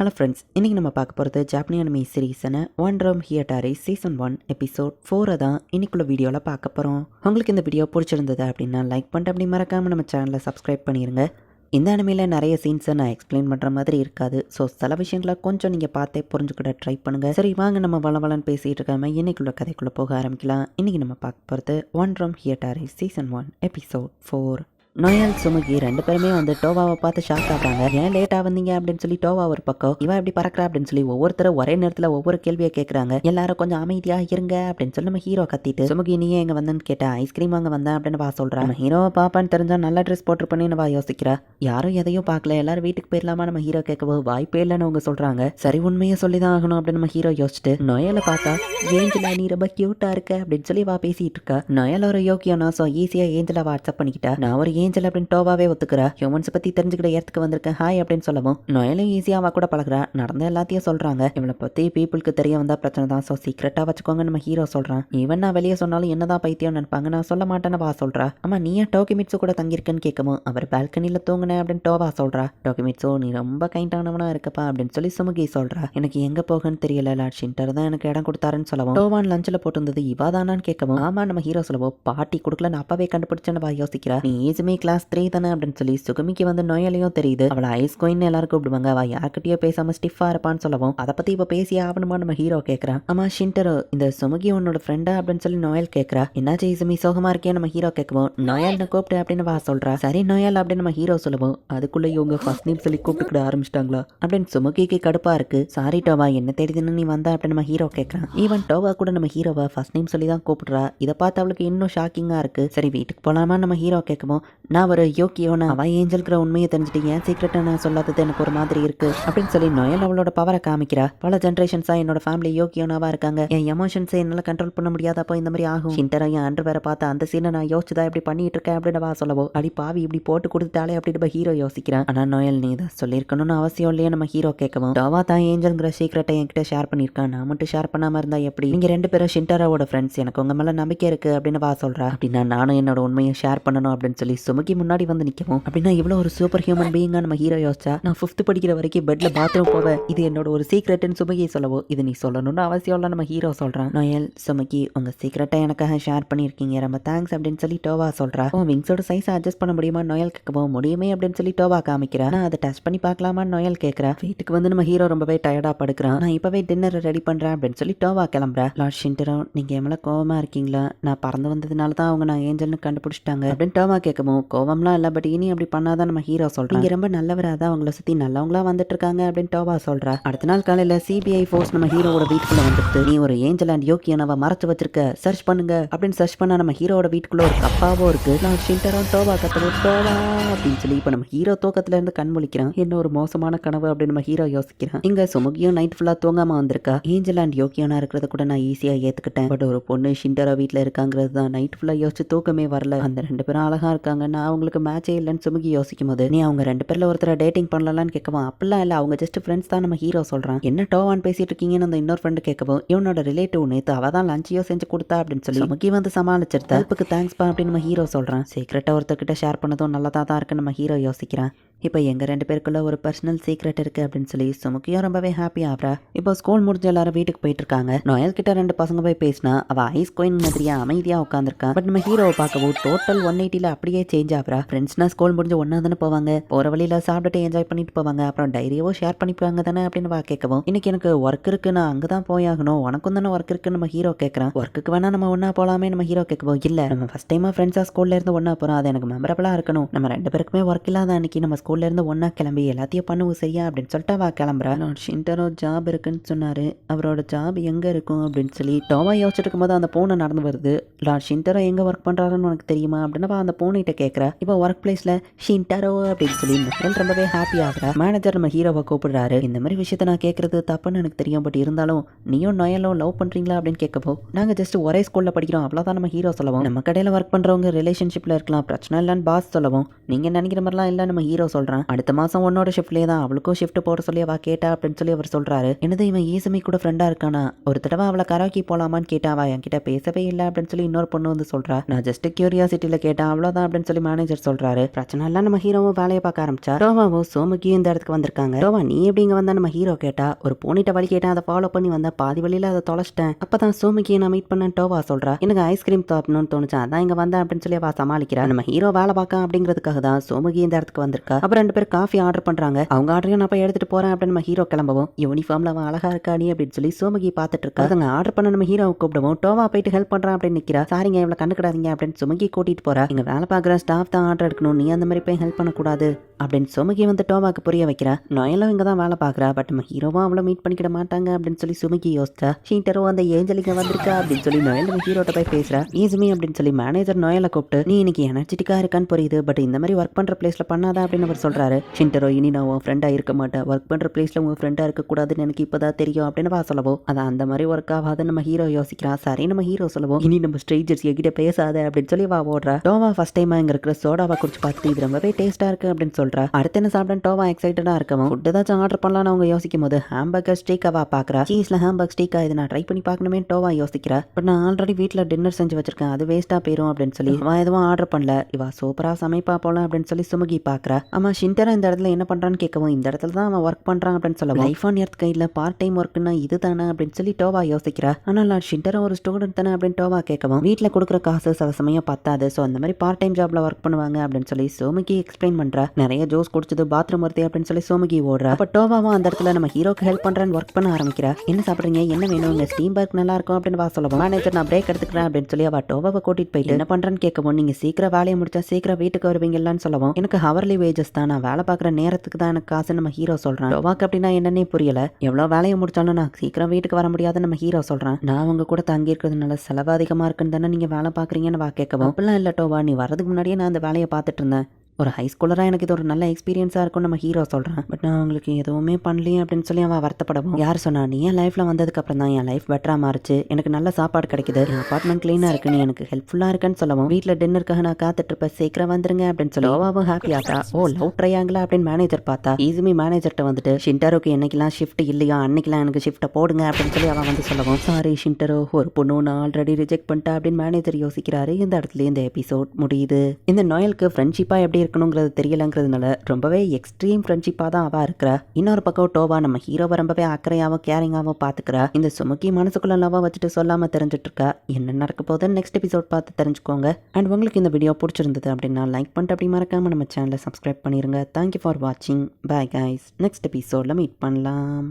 Hello friends இன்றைக்கி நம்ம பார்க்க போகிறது ஜாப்பனி anime சீரீஸான one room Hiatari season one episode ஃபோரை தான் இன்னைக்குள்ள வீடியோவில் பார்க்க போகிறோம் உங்களுக்கு இந்த வீடியோ பிடிச்சிருந்தது அப்படின்னா லைக் பண்ணிட்டு அப்படி மறக்காமல் நம்ம சேனலை சப்ஸ்கிரைப் பண்ணிடுங்க இந்த அனிமையில் நிறைய சீன்ஸை நான் எக்ஸ்பிளைன் பண்ணுற மாதிரி இருக்காது. ஸோ சில விஷயங்களை கொஞ்சம் நீங்கள் பார்த்தே புரிஞ்சுக்கிட ட்ரை பண்ணுங்கள் சரி வாங்க நம்ம வள பேசிகிட்டு இருக்காம இன்றைக்குள்ள கதைக்குள்ளே போக ஆரம்பிக்கலாம். இன்றைக்கி நம்ம பார்க்க போகிறது one room Hiatari season one episode four நோயால் சுமுகி ரெண்டு பேருமே வந்து டோவாவை பார்த்து ஷாக் ஆகிறாங்க. ஏன் லேட்டாக வந்தீங்க? அப்படின்னு சொல்லி டோவா ஒரு பக்கம். இவன் எப்படி பறக்கிறா? அப்படின்னு சொல்லி ஒவ்வொருத்தரும் ஒரே நேரத்தில் ஒவ்வொரு கேள்வியை கேட்குறாங்க எல்லாரும் கொஞ்சம் அமைதியாக இருங்க அப்படின்னு சொல்லி நம்ம ஹீரோ கத்திட்டு சுமுகி நீ எங்க வந்தேன்னு கேட்டா ஐஸ்கிரீம் வாங்க வந்தேன் அப்படின்னு வா சொல்றான் ஹீரோவை பாப்பான்னு தெரிஞ்சா நல்ல ட்ரெஸ் போட்டிருப்பேன்னு வா யோசிக்கிறா. யாரும் எதையும் பார்க்கல எல்லாரும் வீட்டுக்கு போயிடலாமா நம்ம ஹீரோ கேட்கவோ வாய்ப்பே இல்லைன்னு அவங்க சொல்றாங்க. சரி உண்மையை சொல்லி தான் ஆகணும் அப்படின்னு நம்ம ஹீரோ யோசிச்சுட்டு நோயால பார்த்தா ஏஞ்சலா நீ ரொம்ப கியூட்டா இருக்க அப்படின்னு சொல்லி வா பேசிட்டு இருக்கா. நோயால ஒரு யோக்கியனா ஸோ ஈஸியா ஏஞ்சலா வாட்ஸ்அப் பண்ணிக்கிட்டா. நான் ஒரு ஏஞ்சல் அப்படின்னு டோவாவே ஒத்துக்கிறா. ஹியூமன்ஸ் பத்தி தெரிஞ்சுக்கிட்ட இடத்துக்கு வந்திருக்கேன். ஹாய் அப்படின்னு சொல்லவும் நோயலும் ஈஸியாக அவ கூட பழகுறா. நடந்த எல்லாத்தையும் சொல்றாங்க. இவளை பத்தி பீப்புளுக்கு தெரிய வந்தா பிரச்சனை தான். ஸோ சீக்கிரட்டா வச்சுக்கோங்க நம்ம ஹீரோ சொல்றான். ஈவன் நான் வெளியே சொன்னாலும் என்னதான் பைத்தியம் நினைப்பாங்க. நான் சொல்ல மாட்டேன்னு வா சொல்றா. ஆமா நீ ஏன் டோக்கிமிட்ஸு கூட தங்கியிருக்கேன்னு கேட்கவும் அவர் பால்கனில தூங்கின அப்படின்னு டோவா சொல்றா. டோக்கிமிட்ஸோ நீ ரொம்ப கைண்டானவனா இருக்கப்பா அப்படின்னு சொல்லி சுமுகி சொல்றா. எனக்கு எங்க போகன்னு தெரியல. லார்ட் ஷின்டர் தான் எனக்கு இடம் கொடுத்தாருன்னு சொல்லவும் டோவான் லஞ்சில் போட்டிருந்தது இவா தானான்னு கேட்கவும் ஆமா நம்ம ஹீரோ சொல்லவோ பாட்டி கொடுக்கல நான் அப்பவே கண்டுபிடிச்சேன்னு வா யோசிக்கிறா. நீ ஈஸுமே கிளாஸ் த்ரீ தானே அப்படின்னு சொல்லி சுகமிக்கு வந்து நோயாலையும் தெரியுது. அவளை ஐஸ் கோயின்னு எல்லாரும் கூப்பிடுவாங்க. அவ யார்கிட்டயோ பேசாம ஸ்டிஃபா இருப்பான்னு சொல்லவும் அதை பத்தி இப்ப பேசி ஆகணுமா நம்ம ஹீரோ கேட்கறான் ஆமா ஷின்டரோ இந்த சுமகி உன்னோட ஃப்ரெண்டா அப்படின்னு சொல்லி நோயல் கேட்கறா என்னாச்சு இசுமி சோகமா இருக்கே நம்ம ஹீரோ கேட்கவும் நோயால் கூப்பிட்டு அப்படின்னு வா சொல்றா. சரி நோயால் அப்படின்னு நம்ம ஹீரோ சொல்லுவோம் அதுக்குள்ள இவங்க ஃபர்ஸ்ட் நேம் சொல்லி கூப்பிட்டுக்கிட ஆரம்பிச்சிட்டாங்களா? அப்படின்னு சுமகிக்கு கடுப்பா இருக்கு. சாரி டோவா என்ன தெரியுதுன்னு நீ வந்தா? அப்படின்னு நம்ம ஹீரோ கேட்கறான் ஈவன் டோவா கூட நம்ம ஹீரோவை ஃபர்ஸ்ட் நேம் சொல்லி தான் கூப்பிடுறா. இதை பார்த்து அவளுக்கு இன்னும் ஷாக்கிங்கா இருக்கு. சரி வீட்டுக்கு போலாமா நம்ம ஹீரோ கேட்கவும் நான் ஒரு யோக்கியோன்னு அவ ஏஞ்சல்கிற உண்மையை தெரிஞ்சுட்டு ஏன் சீக்கிரட்டை நான் சொல்லாதது எனக்கு ஒரு மாதிரி இருக்கு? அப்படின்னு சொல்லி நோயல் அவளோட பவரை காமிக்கிறா. பல ஜென்ரேஷன்ஸா என்னோட ஃபேமிலி யோக்கியோனாவா இருக்காங்க. என் எமோஷன்ஸை என்னால கண்ட்ரோல் பண்ண முடியாதப்போ இந்த மாதிரி ஆகும். ஷின்டரா என் அன்று வேற பார்த்து அந்த சீனை நான் யோசிச்சுதான் இப்படி பண்ணிட்டு இருக்கேன் அப்படின்னு வா சொல்லவோ. அடி பாவி இப்படி போட்டு கொடுத்துட்டாலே அப்படின்னு ஹீரோ யோசிக்கிறான். ஆனா நோயல் நீ இதை சொல்லியிருக்கணும்னு அவசியம் இல்லையே நம்ம ஹீரோ கேட்கவும். டோவா தான் ஏஞ்சல்ங்கிற சீக்கிரட்டை என்கிட்ட ஷேர் பண்ணியிருக்கான் நான் மட்டும் ஷேர் பண்ணாம இருந்தா எப்படி? நீங்க ரெண்டு பேரும் ஷின்டராவோட ஃப்ரெண்ட்ஸ் எனக்கு உங்க மேல நம்பிக்கை இருக்கு அப்படின்னு வா சொல்றா. அப்படின்னா நானும் என்னோட உண்மையை ஷேர் பண்ணணும் அப்படின்னு சொல்லி சுமக்கி முன்னாடி வந்து நிற்கவும் அப்படின்னா இவ்வளோ ஒரு சூப்பர் ஹியூமன் பீயிங்காக நம்ம ஹீரோ யோசிச்சா நான் ஃபிஃப்த் படிக்கிற வரைக்கும் பெட்ல பாத்ரூம் போவேன். இது என்னோட ஒரு சீக்ரெட்னு சுமகி சொல்லவோ? இது நீ சொல்லணும்னு அவசியம் இல்லை நம்ம ஹீரோ சொல்றான். நோயல் சுமக்கி உங்க சீக்ரெட்டை எனக்காக ஷேர் பண்ணியிருக்கீங்க. ரொம்ப தேங்க்ஸ் அப்படின்னு சொல்லி டோவா சொல்றா. உன் விங்ஸோட சைஸை அட்ஜஸ்ட் பண்ண முடியுமா? நோயல் கேட்கவும் முடியுமே அப்படின்னு சொல்லி டோவா காமிக்கிறா. நான் அதை டச் பண்ணி பார்க்கலாமா? நோயல் கேட்கறா. வீட்டுக்கு வந்து நம்ம ஹீரோ ரொம்பவே டயர்டா படுக்கிறான். நான் இப்பவே டின்னர் ரெடி பண்றேன் அப்படின்னு சொல்லி டோவா கிளம்புறா. லார்ட் ஷின்டரோ நீங்க எவ்வளோ கோவமா இருக்கீங்களா? நான் பறந்து வந்ததுனால தான் அவங்க நான் ஏஞ்சல்னு கண்டுபிடிச்சிட்டாங்க அப்படின்னு டோவா கேட்கவும் கோவம்லாம் இல்லை பட் இனி அப்படி பண்ணாதான் நம்ம ஹீரோ சொல்றோம் ரொம்ப நல்லவராக தான் அவங்கள சுத்தி நல்லவங்களா வந்துட்டு இருக்காங்க அப்படின்னு டோவா சொல்றா. அடுத்த நாள் காலையில சிபிஐ ஃபோர்ஸ் நம்ம ஹீரோவோட வீட்டுக்குள்ள வந்துட்டு நீ ஒரு ஏஞ்சல் அண்ட் யோக்கியனவ மறைச்சு வச்சிருக்க. சர்ச் பண்ணுங்க. அப்படின்னு சர்ச் பண்ணா நம்ம ஹீரோவோட வீட்டுக்குள்ள ஒரு கப்பாவோ இருக்கு. நான் ஷிண்டரும் டோவா கத்துறோம் டோபா அப்படின்னு சொல்லி இப்போ நம்ம ஹீரோ தூக்கத்துல இருந்து கண் முழிக்கிறான். என்ன ஒரு மோசமான கனவு அப்படின்னு நம்ம ஹீரோ யோசிக்கிறான். இங்க சுமுகியும் நைட் ஃபுல்லா தூங்காம வந்திருக்கா. ஏஞ்சல் அண்ட் யோக்கியனா இருக்கிறத கூட நான் ஈஸியா ஏத்துக்கிட்டேன். பட் ஒரு பொண்ணு ஷிண்டரா வீட்டுல இருக்காங்கிறது தான் நைட் ஃபுல்லா யோசிச்சு தூக்கமே வரல. அந்த ரெண்டு பேரும் அழகா இருக்காங்க. நான் அவங்களுக்கு மேட்சே இல்லைன்னு சுமுகி யோசிக்கும் போது நீ அவங்க ரெண்டு பேரில் ஒருத்தர டேட்டிங் பண்ணலாம்னு கேட்கவும் அப்படிலாம் இல்லை. அவங்க ஜஸ்ட் ஃப்ரெண்ட்ஸ் தான் நம்ம ஹீரோ சொல்கிறான் என்ன டோவான் பேசிட்டு இருக்கீங்கன்னு அந்த இன்னொரு ஃப்ரெண்டு கேட்கவும் இவனோட ரிலேட்டிவ் நேற்று அவள் தான் லஞ்சையோ செஞ்சு கொடுத்தா? அப்படின்னு சொல்லி சுமுகி வந்து சமாளிச்சிருந்தா ஹெல்ப்புக்கு தேங்க்ஸ் பா அப்படின்னு நம்ம ஹீரோ சொல்கிறான் சீக்கிரட்டாக ஒருத்தர்கிட்ட ஷேர் பண்ணதும் நல்லதாக தான் இருக்குன்னு நம்ம ஹீரோ யோசிக்கிறான். இப்போ எங்கள் ரெண்டு பேருக்குள்ள ஒரு பர்சனல் சீக்ரெட் இருக்குது அப்படின்னு சொல்லி சுமுக்கியும் ரொம்பவே ஹாப்பி ஆகிறா இப்போ ஸ்கூல் முடிஞ்ச எல்லாரும் வீட்டுக்கு போயிட்டு இருக்காங்க. நோயல் கிட்ட ரெண்டு பசங்க போய் பேசினா அவள் ஐஸ் கோயின் மாதிரியா அமைதியாக உட்காந்துருக்கான் பட் நம்ம ஹீரோவை பார்க்கவும் டோட்டல் ஒன் எயிட்டியில் அப்படியே சேஞ்ச் ஆகிறா ஃப்ரெண்ட்ஸ்னா ஸ்கூல் முடிஞ்சு ஒன்றா தானே போவாங்க. போகிற வழியில் சாப்பிட்டுட்டு என்ஜாய் பண்ணிட்டு போவாங்க. அப்புறம் டைரியவோ ஷேர் பண்ணிப்பாங்க தானே அப்படின்னு வா கேட்கவும் இன்னைக்கு எனக்கு ஒர்க் இருக்கு நான் அங்கே தான் போயாகணும் உனக்கும் தானே ஒர்க் இருக்குன்னு நம்ம ஹீரோ கேட்குறான் ஒர்க்குக்கு வேணா நம்ம ஒன்றா போகலாமே நம்ம ஹீரோ கேட்கவும் இல்லை நம்ம ஃபஸ்ட் டைமாக ஃப்ரெண்ட்ஸாக ஸ்கூல்ல இருந்து ஒன்றா போகிறோம் அது எனக்கு மெமரபிளாக இருக்கணும். நம்ம ரெண்டு பேருக்குமே ஒர்க் இல்லாத அன்னைக்கு நம்ம ஸ்கூல் இருந்து ஒன்றா கிளம்பி எல்லாத்தையும் பண்ணுவோம் சரியா அப்படின்னு சொல்லிட்டு அவள் கிளம்புறா. ஷின்டரோ ஜாப் இருக்குன்னு சொன்னார். அவரோட ஜாப் எங்கே இருக்கும் அப்படின்னு சொல்லி டோவா யோசிச்சுட்டு இருக்கும்போது அந்த பூனை நடந்து வருது. லார்ட் ஷின்டரோ எங்கே ஒர்க் பண்ணுறாருன்னு உனக்கு தெரியுமா அப்படின்னு அவ அந்த பூனைகிட்ட கேட்குறா இப்போ ஒர்க் பிளேஸில் ஷின்டரோ அப்படின்னு சொல்லி மெரல் ரொம்பவே ஹாப்பி ஆகுறா. மேனேஜர் நம்ம ஹீரோவை கூப்பிடுறாரு. இந்த மாதிரி விஷயத்த நான் கேட்குறது தப்புன்னு எனக்கு தெரியும். பட் இருந்தாலும் நீயும் நோயலும் லவ் பண்ணுறீங்களா அப்படின்னு கேட்கப்போ நாங்கள் ஜஸ்ட் ஒரே ஸ்கூலில் படிக்கிறோம். அவ்வளோதான் நம்ம ஹீரோ சொல்லவும். நம்ம கடையில் ஒர்க் பண்ணுறவங்க ரிலேஷன்ஷிப்பில் இருக்கலாம். பிரச்சனை இல்லைன்னு பாஸ் சொல்லவும். நீங்கள் நினைக்கிற மாதிரிலாம் இல்லை நம்ம ஹீரோ சொல்லுவோம். சொல்கிறேன் அடுத்த மாசம் உன்னோட ஷிஃப்ட்லேயே தான். அவளுக்கும் ஷிஃப்ட் போட சொல்லி அவள் கேட்டா அப்படின்னு சொல்லி அவர் சொல்றாரு. என்னது இவன் ஈசமி கூட ஃப்ரெண்டா இருக்கானா? ஒரு தடவை அவளை கராக்கி போலாமான்னு கேட்டா அவ என்கிட்ட பேசவே இல்லை அப்படின்னு சொல்லி இன்னொரு பொண்ணு வந்து சொல்றா. நான் ஜஸ்ட் கியூரியாசிட்டியில் கேட்டேன் அவ்வளோதான் அப்படின்னு சொல்லி மேனேஜர் சொல்றாரு. பிரச்சனை இல்லை நம்ம ஹீரோவும் வேலையை பார்க்க ஆரம்பிச்சா. ரோவாவும் சோமுக்கியும் இந்த இடத்துக்கு வந்திருக்காங்க. ரோவா நீ எப்படி இங்க வந்தா? நம்ம ஹீரோ கேட்டா ஒரு போனிட்ட வழி கேட்டேன் அதை ஃபாலோ பண்ணி வந்தா பாதி வழியில அதை தொலைச்சிட்டேன். அப்பதான் சோமுக்கியை நான் மீட் பண்ண டோவா சொல்றா. எனக்கு ஐஸ்கிரீம் சாப்பிடணும்னு தோணுச்சு? அதான் இங்க வந்தேன் அப்படின்னு சொல்லி அவள் சமாளிக்கிறா. நம்ம ஹீரோ வேலை பார்க்க அப்படிங்கிறதுக்காக தான் சோமுகி இந்த இடத்துக்கு வந்திருக்கா. அப்போ ரெண்டு பேரும் காஃபி ஆர்டர் பண்ணுறாங்க அவங்க ஆர்டரையும் நான் போய் எடுத்துட்டு போகிறேன் அப்படின்னு நம்ம ஹீரோ கிளம்பவும். யூனிஃபார்ம்ல அவன் அழகாக இருக்காடி அப்படின்னு சொல்லி சோமுகி பார்த்துட்டு இருக்கா. அதுங்க ஆர்டர் பண்ண நம்ம ஹீரோவை கூப்பிடுவோம். டோவா போயிட்டு ஹெல்ப் பண்ணுறான் அப்படின்னு நிற்கிறா சாரிங்க இவ்வளோ கண்டுக்கிடாதீங்க அப்படின்னு சுமகி கூட்டிகிட்டு போறா. இங்கே வேலை பார்க்குற ஸ்டாஃப் தான் ஆர்டர் எடுக்கணும். நீ அந்த மாதிரி போய் ஹெல்ப் பண்ணக்கூடாது அப்படின்னு சுமகி வந்து டோவாக்கு புரிய வைக்கிறா. நொயலும் இங்க தான் வேலை பார்க்குறா. பட் நம்ம ஹீரோவும் அவ்வளோ மீட் பண்ணிக்கிட மாட்டாங்க அப்படின்னு சொல்லி சுமகி யோசிச்சா. ஷீட்டரும் அந்த ஏஞ்சலிங்க வந்திருக்கா அப்படின்னு சொல்லி நொயல் நம்ம ஹீரோட்ட போய் பேசுறா. ஈஸுமி அப்படின்னு சொல்லி மேனேஜர் நொயலை கூப்பிட்டு நீ இன்னைக்கு எனர்ஜெட்டிக்காக இருக்கான்னு புரியுது. பட் இந்த மாதிரி ஒர்க் பண்ணுற பிளேஸில் பண்ணாதா? அப்படின்னு அவர் சொல்றாரு ஷின்டரோ இனி நான் உன் ஃப்ரெண்டா இருக்க மாட்டேன். ஒர்க் பண்ற பிளேஸ்ல உன் ஃப்ரெண்டாக இருக்க எனக்கு இப்போ தான் தெரியும் அப்படின்னு வா சொல்லவோ. அதான் அந்த மாதிரி ஒர்க் ஆகாது நம்ம ஹீரோ யோசிக்கிறான். சரி நம்ம ஹீரோ சொல்லவும் இனி நம்ம ஸ்ட்ரேஞ்சர்ஸ் எங்கிட்ட பேசாத அப்படின்னு சொல்லி வா ஓடுறா. டோவா ஃபர்ஸ்ட் டைம் இங்க இருக்கிற சோடாவை குடிச்சு பார்த்து இது ரொம்பவே டேஸ்டா இருக்கு அப்படின்னு சொல்கிறா அடுத்து என்ன சாப்பிட்டேன் டோவா எக்ஸைட்டடா இருக்கவும் ஃபுட் ஏதாச்சும் ஆர்டர் பண்ணலாம்னு அவங்க யோசிக்கும் போது ஹாம்பர்கர் ஸ்டீக்காவா பார்க்குறா சீஸில் ஹாம்பர்க் ஸ்டீக்கா இது நான் ட்ரை பண்ணி பார்க்கணுமே டோவா யோசிக்கிறா. பட் நான் ஆல்ரெடி வீட்டில் டின்னர் செஞ்சு வச்சிருக்கேன். அது வேஸ்டா போயிடும் அப்படின்னு சொல்லி அவன் எதுவும் ஆர்டர் பண்ணல. இவா சூப்பரா சமைப்பா போலாம் அப்படின்னு சொல்லி சுமுகி பாக்குறா. ஆமா ஷின்டரா இந்த இடத்துல என்ன பண்ணுறான்னு கேட்கவும் இந்த இடத்துல தான் அவன் ஒர்க் பண்றான் அப்படின்னு சொல்ல லைஃப் ஆன் எர்த் கையில் பார்ட் டைம் ஒர்க்குன்னா இது தானே அப்படின்னு சொல்லி டோவா யோசிக்கிறா. ஆனால் நான் ஷிண்டரா ஒரு ஸ்டூடெண்ட் தானே அப்படின்னு டோவா கேட்கவும் வீட்டில் கொடுக்குற காசு சில சமயம் பத்தாது. ஸோ அந்த மாதிரி பார்ட் டைம் ஜாப்ல ஒர்க் பண்ணுவாங்க அப்படின்னு சொல்லி சோமுகி எக்ஸ்பிளைன் பண்ணுறா நிறைய ஜோஸ் குடிச்சது பாத்ரூம் வருது அப்படின்னு சொல்லி சோமுகி ஓடுறா. அப்போ டோவாவும் அந்த இடத்துல நம்ம ஹீரோக்கு ஹெல்ப் பண்ணுறான்னு ஒர்க் பண்ண ஆரம்பிக்கிறா. என்ன சாப்பிடுறீங்க? என்ன வேணும்? உங்கள் ஸ்டீம் பார்க் நல்லா இருக்கும் அப்படின்னு வா சொல்லுவோம். மேனேஜர் நான் பிரேக் எடுத்துக்கிறேன் அப்படின்னு சொல்லி அவ டோவாவை கூட்டிட்டு போயிட்டு என்ன பண்ணுறேன்னு கேட்கவும் நீங்க சீக்கிரம் வேலையை முடிச்சா சீக்கிரம் வீட்டுக்கு வருவீங்களான்னு சொல்லவும். எனக்கு ஹவர்லி வேஜஸ் தான் நான் வேலை பார்க்குற நேரத்துக்கு தான் எனக்கு காசு நம்ம ஹீரோ சொல்றான். டோவாக்கு அப்படின்னா என்னன்னே புரியல. எவ்வளோ வேலையை முடிச்சாலும் நான் சீக்கிரம் வீட்டுக்கு வர முடியாதுன்னு நம்ம ஹீரோ சொல்கிறான் நான் அவங்க கூட தங்கி இருக்கிறதுனால செலவு அதிகமாக இருக்குன்னு தானே நீங்கள் வேலை பார்க்குறீங்கன்னு வா கேட்கவும். அப்படிலாம் இல்லை டோவா நீ வரதுக்கு முன்னாடியே நான் அந்த வேலையை பார்த்துட்டு இருந்தேன். ஒரு ஹை ஸ்கூலராக எனக்கு இது ஒரு நல்ல எக்ஸ்பீரியன்ஸாக இருக்கும் நம்ம ஹீரோ சொல்கிறேன் பட் நான் அவங்களுக்கு எதுவுமே பண்ணலையே அப்படின்னு சொல்லி அவன் வருத்தப்படவும் யார் சொன்னா நீ என் லைஃப்பில் வந்ததுக்கப்புறம் தான் என் லைஃப் பெட்டராக மாறுச்சு. எனக்கு நல்ல சாப்பாடு கிடைக்குது. என் அப்பார்ட்மெண்ட் க்ளீனாக இருக்கு. நீ எனக்கு ஹெல்ப்ஃபுல்லாக இருக்குன்னு சொல்லவும் வீட்டில் டின்னருக்காக நான் காத்துட்டு இருப்பேன் சீக்கிரம் வந்துருங்க அப்படின்னு சொல்லி ஓவாவும் ஹாப்பி ஆட்டா ஓ லவ் ட்ரையாங்களா அப்படின்னு மேனேஜர் பார்த்தா ஈஸுமி மேனேஜர்கிட்ட வந்துட்டு ஷின்டரோக்கு என்னைக்கெல்லாம் ஷிஃப்ட் இல்லையா? அன்னைக்கெல்லாம் எனக்கு ஷிஃப்ட்டை போடுங்க அப்படின்னு சொல்லி அவன் வந்து சொல்லவும். சாரி ஷின்டரோ ஒரு பொண்ணு நான் ஆல்ரெடி ரிஜெக்ட் பண்ணிட்டா அப்படின்னு மேனேஜர் யோசிக்கிறாரு. இந்த இடத்துல இந்த எபிசோட் முடியுது. இந்த நோயலுக்கு ஃப்ரெண்ட்ஷிப்பாக எப்படி இருக்கணுங்கிறது தெரியலங்கிறதுனால ரொம்பவே எக்ஸ்ட்ரீம் ஃப்ரெண்ட்ஷிப்பாக தான் அவள் இருக்கிற. இன்னொரு பக்கம் டோவா நம்ம ஹீரோவை ரொம்பவே அக்கறையாகவும் கேரிங்காகவும் பார்த்துக்கிறா இந்த சுமுக்கி மனசுக்குள்ள லவ்வாக வச்சுட்டு சொல்லாமல் தெரிஞ்சுட்டு இருக்கா என்ன நடக்க போகுதுன்னு நெக்ஸ்ட் எபிசோட் பார்த்து தெரிஞ்சுக்கோங்க. அண்ட் உங்களுக்கு இந்த வீடியோ பிடிச்சிருந்தது அப்படின்னா லைக் பண்ணிட்டு அப்படி மறக்காமல் நம்ம சேனலை சப்ஸ்கிரைப் பண்ணிருங்க. தேங்க்யூ ஃபார் வாட்சிங் பை கைஸ் நெக்ஸ்ட் எபிசோடில் மீட் பண்ணலாம்.